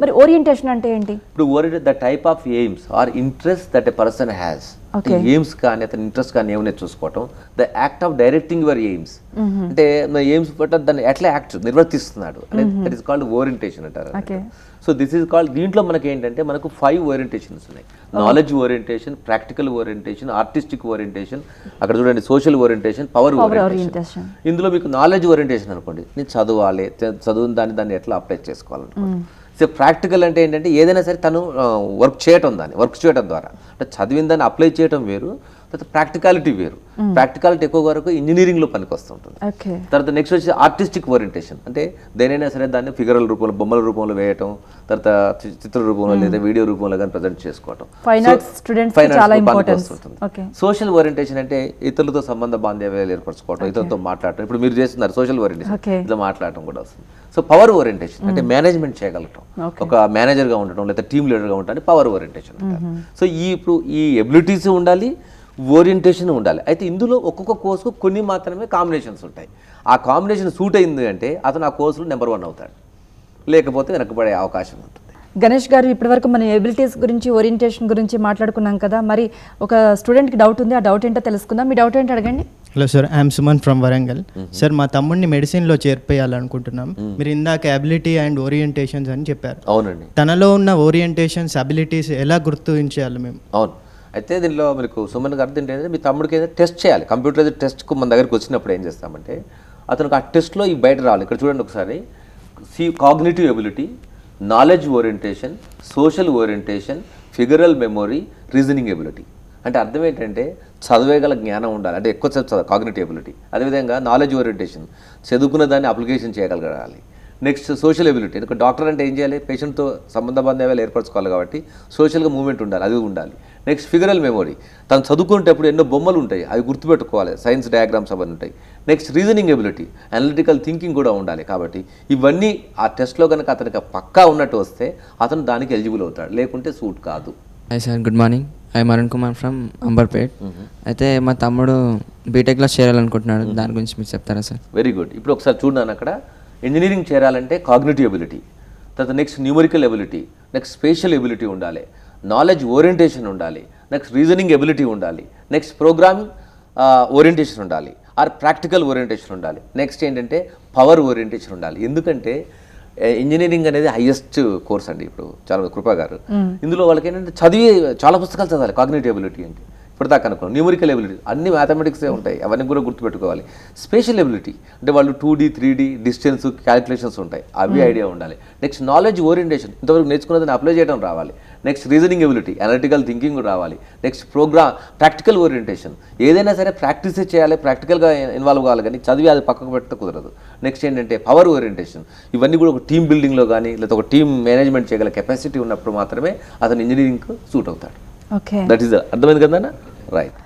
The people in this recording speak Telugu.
మరి ఓరియంటేషన్ అంటే ఏంటి? ఇప్పుడు oriented the type of aims or interest that a person has. Aims కానీ అతని ఇంట్రెస్ట్ కానీ ఏమైనా చూసుకోవటం the act of directing your aims అంటే ఎయిమ్స్ బట్ దాన్ని ఎట్లా యాక్ట్ నిర్వర్తిస్తున్నాడు. దట్ ఈస్ కాల్డ్ ఓరియంటేషన్ అంటారు. సో దిస్ ఈస్ కాల్డ్ దీంట్లో మనకి ఏంటంటే మనకు ఫైవ్ ఓరియంటేషన్స్ ఉన్నాయి. Knowledge orientation practical orientation artistic orientation అక్కడ చూడండి సోషల్ ఓరియంటేషన్ పవర్ ఓరియంటేషన్. ఇందులో మీకు నాలెడ్జ్ ఓరియంటేషన్ అనుకోండి. నేను చదవాలి చ- చదువుని దాన్ని దాన్ని ఎట్లా అప్లై చేసుకోవాలనుకోండి. సో ప్రాక్టికల్ అంటే ఏంటంటే ఏదైనా సరే తను వర్క్ చేయటం దాన్ని వర్క్ చేయడం ద్వారా. అంటే చదివిన దాన్ని అప్లై చేయటం వేరు. తర్వాత ప్రాక్టికాలిటీ వేరు. ప్రాక్టికాలిటీ ఎక్కువ వరకు ఇంజనీరింగ్లో పనికి వస్తుంటుంది తర్వాత నెక్స్ట్ వచ్చి ఆర్టిస్టిక్ ఓరియంటేషన్ అంటే దేనైనా సరే దాన్ని ఫిగరల్ రూపంలో బొమ్మల రూపంలో వేయటం తర్వాత చిత్ర రూపంలో లేదా వీడియో రూపంలో కానీ ప్రజెంట్ చేసుకోవటం. సోషల్ ఓరియంటేషన్ అంటే ఇతరులతో సంబంధ బాంధవ్యాలు ఏర్పరచుకోవటం ఇతరులతో మాట్లాడటం. ఇప్పుడు మీరు చేస్తున్నారు సోషల్ ఓరియంటేషన్. ఇట్లా మాట్లాడటం కూడా వస్తుంది. సో పవర్ ఓరియంటేషన్ అంటే మేనేజ్మెంట్ చేయగలగటం Okay. ఒక మేనేజర్గా ఉండటం లేదా టీమ్ లీడర్గా ఉండటం పవర్ ఓరియంటేషన్ సో ఈ ఇప్పుడు ఈ ఎబిలిటీస్ ఉండాలి ఓరియంటేషన్ ఉండాలి. అయితే ఇందులో ఒక్కొక్క కోర్సుకు కొన్ని మాత్రమే కాంబినేషన్స్ ఉంటాయి. ఆ కాంబినేషన్ సూట్ అయింది అంటే అతను ఆ కోర్సులో నెంబర్ వన్ అవుతాడు. లేకపోతే వెనకబడే అవకాశం ఉంటుంది. గణేష్ గారు ఇప్పటివరకు మనం ఎబిలిటీస్ గురించి ఓరియంటేషన్ గురించి మాట్లాడుకున్నాం కదా మరి ఒక స్టూడెంట్కి డౌట్ ఉంది ఆ డౌట్ ఏంటో తెలుసుకుందాం. మీ డౌట్ ఏంటో అడగండి. Hello sir I'm Suman from Warangal. Sir మా తమ్ముడిని మెడిసిన్లో చేర్పేయాలనుకుంటున్నాం. మీరు ఇందాక అబిలిటీ అండ్ ఓరియంటేషన్స్ అని చెప్పారు. అవునండి. తనలో ఉన్న ఓరియంటేషన్స్ అబిలిటీస్ ఎలా గుర్తించాలి మేము? అవును. అయితే దీనిలో మీకు సుమన్ గారు దీంట్లో ఏంటంటే మీ తమ్ముడికి ఏదైతే టెస్ట్ చేయాలి. కంప్యూటర్ టెస్ట్కు మన దగ్గరికి వచ్చినప్పుడు ఏం చేస్తామంటే అతనికి ఆ టెస్ట్లో ఈ బయట రావాలి. ఇక్కడ చూడండి ఒకసారి. C cognitive ability knowledge orientation social orientation figural memory reasoning ability అంటే అర్థం ఏంటంటే చదివేగల జ్ఞానం ఉండాలి. అంటే ఎక్కువ చదువు కాగ్నిటివ్ ఎబిలిటీ అదేవిధంగా నాలెడ్జ్ ఓరియంటేషన్ చదువుకున్న దాన్ని అప్లికేషన్ చేయగలగాలి. నెక్స్ట్ సోషల్ ఎబిలిటీ ఒక డాక్టర్ అంటే ఏం చేయాలి? పేషెంట్తో సంబంధ బాంధవ్యాలు ఏర్పరచుకోవాలి కాబట్టి సోషల్గా మూవ్మెంట్ ఉండాలి అది ఉండాలి. నెక్స్ట్ ఫిగరల్ మెమొరీ తను చదువుకునేటప్పుడు ఎన్నో బొమ్మలు ఉంటాయి అవి గుర్తుపెట్టుకోవాలి. సైన్స్ డయాగ్రామ్స్ అవన్నీ ఉంటాయి. Next reasoning ability analytical thinking కూడా ఉండాలి కాబట్టి ఇవన్నీ ఆ టెస్ట్లో కనుక అతనికి పక్కా ఉన్నట్టు వస్తే అతను దానికి ఎలిజిబుల్ అవుతాడు. లేకుంటే సూట్ కాదు. Hi sir good morning I Arun Kumar from Amberpet అయితే మా తమ్ముడు బీటెక్లో చేరాలనుకుంటున్నాడు. దాని గురించి మీరు చెప్తారా సార్ వెరీ గుడ్ ఇప్పుడు ఒకసారి చూడండి అక్కడ. ఇంజనీరింగ్ చేరాలంటే కాగ్నిటివ్ ఎబిలిటీ తర్వాత next numerical ability next spatial ability ఉండాలి. నాలెడ్జ్ ఓరియంటేషన్ ఉండాలి. నెక్స్ట్ రీజనింగ్ ఎబిలిటీ ఉండాలి. నెక్స్ట్ ప్రోగ్రామింగ్ ఓరియంటేషన్ ఉండాలి. ఆర్ ప్రాక్టికల్ ఓరియంటేషన్ ఉండాలి. నెక్స్ట్ ఏంటంటే పవర్ ఓరియంటేషన్ ఉండాలి. ఎందుకంటే ఇంజనీరింగ్ అనేది హైయెస్ట్ కోర్స్ అండి ఇప్పుడు. చాలా కృపా గారు. ఇందులో వాళ్ళకి ఏంటంటే చదివి చాలా పుస్తకాలు చదవాలి. కాగ్నిటివ్ ఎబిలిటీ అంటే. ఇప్పటిదాకా అనుకున్నాం. న్యూమరికల్ ఎబిలిటీ అన్ని మ్యాథమెటిక్సే ఉంటాయి. అవన్నీ కూడా గుర్తుపెట్టుకోవాలి. స్పేషల్ ఎబిలిటీ అంటే వాళ్ళు two D three D distance calculations ఉంటాయి. అవి ఐడియా ఉండాలి. నెక్స్ట్ నాలెడ్జ్ ఓరియంటేషన్ ఇంతవరకు నేర్చుకున్నదాన్ని అప్లై చేయడం రావాలి. Next reasoning ability analytical thinking రావాలి. నెక్స్ట్ ప్రోగ్రామ్ ప్రాక్టికల్ ఓరియంటేషన్ ఏదైనా సరే ప్రాక్టీస్ చేయాలి ప్రాక్టికల్గా ఇన్వాల్వ్ కావాలి కానీ చదివి అది పక్కకు పెడితే కుదరదు. నెక్స్ట్ ఏంటంటే పవర్ ఓరియంటేషన్ ఇవన్నీ కూడా ఒక టీమ్ బిల్డింగ్లో కానీ లేదా ఒక టీమ్ మేనేజ్మెంట్ చేయగల కెపాసిటీ ఉన్నప్పుడు మాత్రమే అతను ఇంజనీరింగ్కు సూట్ అవుతాడు. ఓకే దట్ ఈస్ అర్థమైంది కదా రైట్